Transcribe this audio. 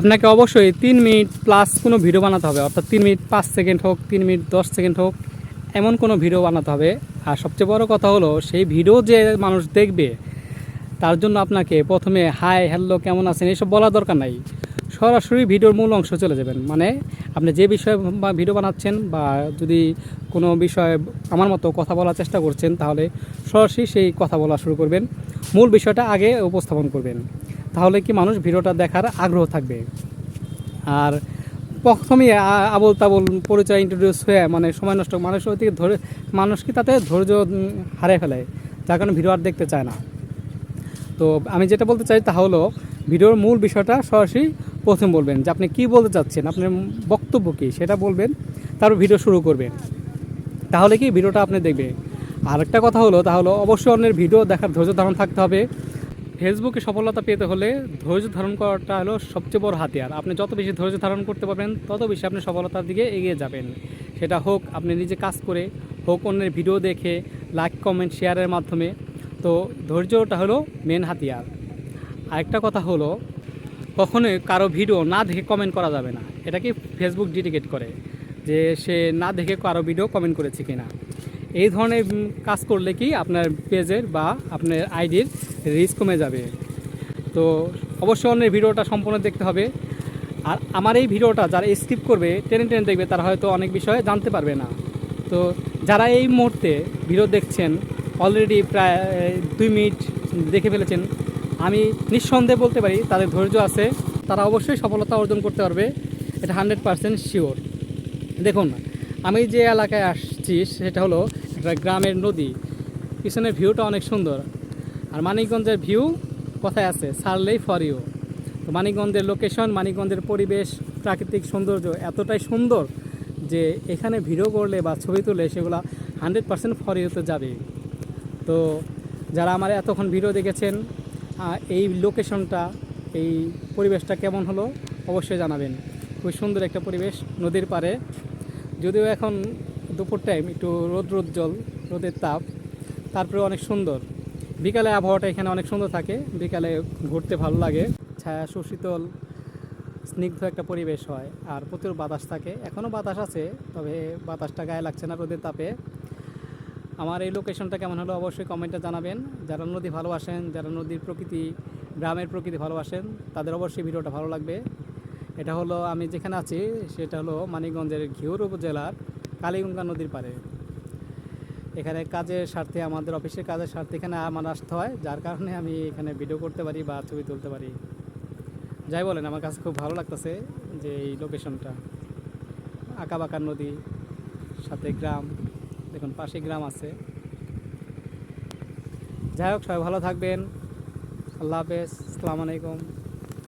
আপনাকে অবশ্যই তিন মিনিট প্লাস কোনো ভিডিও বানাতে হবে। অর্থাৎ তিন মিনিট পাঁচ সেকেন্ড হোক, তিন মিনিট দশ সেকেন্ড হোক, এমন কোনো ভিডিও বানাতে হবে। আর সবচেয়ে বড় কথা হলো, সেই ভিডিও যে মানুষ দেখবে, তার জন্য আপনাকে প্রথমে হাই হ্যালো কেমন আছেন? এসব বলার দরকার নাই। সরাসরি ভিডিওর মূল অংশ চলে যাবেন। মানে আপনি যে বিষয়ে বা ভিডিও বানাচ্ছেন বা যদি কোনো বিষয়ে আমার মতো কথা বলার চেষ্টা করছেন, তাহলে সরাসরি সেই কথা বলা শুরু করবেন। মূল বিষয়টা আগে উপস্থাপন করবেন। তাহলে কি মানুষ ভিডিওটা দেখার আগ্রহ থাকবে? আর প্রথমেই আবল তাবল পরিচয় ইন্ট্রোডিউস হয়ে মানে সময় নষ্ট মানুষ ওই থেকে ধরে, মানুষ কি তাতে ধৈর্য হারিয়ে ফেলে, যার কারণে ভিডিও আর দেখতে চায় না। তো আমি যেটা বলতে চাই তা হলো, ভিডিওর মূল বিষয়টা সরাসরি প্রথম বলবেন যে আপনি কী বলতে চাচ্ছেন, আপনার বক্তব্য কী সেটা বলবেন, তারপর ভিডিও শুরু করবেন। তাহলে কি ভিডিওটা আপনি দেখবে? আরেকটা কথা হলো তাহলে অবশ্যই অন্যের ভিডিও দেখার ধৈর্য ধারণ থাকতে হবে। ফেসবুকে সফলতা পেতে হলে ধৈর্য ধারণ করাটা হলো সবচেয়ে বড় হাতিয়ার। আপনি যত বেশি ধৈর্য ধারণ করতে পারবেন, তত বেশি আপনি সফলতার দিকে এগিয়ে যাবেন। সেটা হোক আপনি নিজে কাজ করে, হোক অন্যের ভিডিও দেখে লাইক কমেন্ট শেয়ারের মাধ্যমে। তো ধৈর্যটা হলো মেন হাতিয়ার। আরেকটা কথা হলো, কখনোই কারও ভিডিও না দেখে কমেন্ট করা যাবে না। এটা কি ফেসবুক ডিডিকেট করে যে সে না দেখে কারও ভিডিও কমেন্ট করেছে কিনা? এই ধরনের কাজ করলে কি আপনার পেজের বা আপনার আইডির রিস্ক কমে যাবে। তো অবশ্যই অন্যের ভিডিওটা সম্পূর্ণ দেখতে হবে। আর আমার এই ভিডিওটা যারা স্কিপ করবে, টেনে টেনে দেখবে, তারা হয়তো অনেক বিষয়ে জানতে পারবে না। তো যারা এই মুহূর্তে ভিডিও দেখছেন অলরেডি প্রায় দুই মিনিট দেখে ফেলেছেন, আমি নিঃসন্দেহে বলতে পারি তাদের ধৈর্য আছে। তারা অবশ্যই সফলতা অর্জন করতে পারবে, এটা হান্ড্রেড পারসেন্ট শিওর দেখুন, আমি যে এলাকায় আসছি, সেটা হলো গ্রামের নদী। পিছনের ভিউটা অনেক সুন্দর। আর মানিকগঞ্জের ভিউ কোথায় আছে? সারলেই ফর ইউ তো মানিকগঞ্জের লোকেশন মানিকগঞ্জের পরিবেশ, প্রাকৃতিক সৌন্দর্য এতটাই সুন্দর যে এখানে ভিডিও করলে বা ছবি তুললে সেগুলো হান্ড্রেড পার্সেন্ট ফর ইউতে যাবে। তো যারা আমার এতক্ষণ ভিডিও দেখেছেন এই লোকেশনটা এই পরিবেশটা কেমন হলো অবশ্যই জানাবেন। খুব সুন্দর একটা পরিবেশ নদীর পাড়ে। যদিও এখন দুপুর টাইম একটু রোদ রোজ্জ্বল রোদের তাপ, তারপরে অনেক সুন্দর। বিকালে আবহাওয়াটা এখানে অনেক সুন্দর থাকে, বিকালে ঘুরতে ভালো লাগে। ছায়া সুশীতল স্নিগ্ধ একটা পরিবেশ হয়, আর প্রচুর বাতাস থাকে। এখনও বাতাস আছে, তবে বাতাসটা গায়ে লাগছে না রোদের তাপে। আমার এই লোকেশনটা কেমন হলো অবশ্যই কমেন্টে জানাবেন। যারা নদী ভালোবাসেন, যারা নদীর প্রকৃতি, গ্রামের প্রকৃতি ভালোবাসেন, তাদের অবশ্যই ভিডিওটা ভালো লাগবে। এটা হলো আমি যেখানে আছি, সেটা হলো মানিকগঞ্জের ঘিওর উপজেলার কালীগঙ্গা নদীর পারে এখানে কাজের স্বার্থে, আমাদের অফিসের কাজের স্বার্থে এখানে আমার আসতে হয়, যার কারণে আমি এখানে ভিডিও করতে পারি বা ছবি তুলতে পারি। যাই বলেন, আমার কাছে খুব ভালো লাগতেছে যে এই লোকেশনটা আঁকাবাঁকা নদী, সাথে গ্রাম, দেখুন পাশে গ্রাম আছে। যাই হোক, সবাই ভালো থাকবেন। আল্লাহ হাফেজ, আসসালামু আলাইকুম।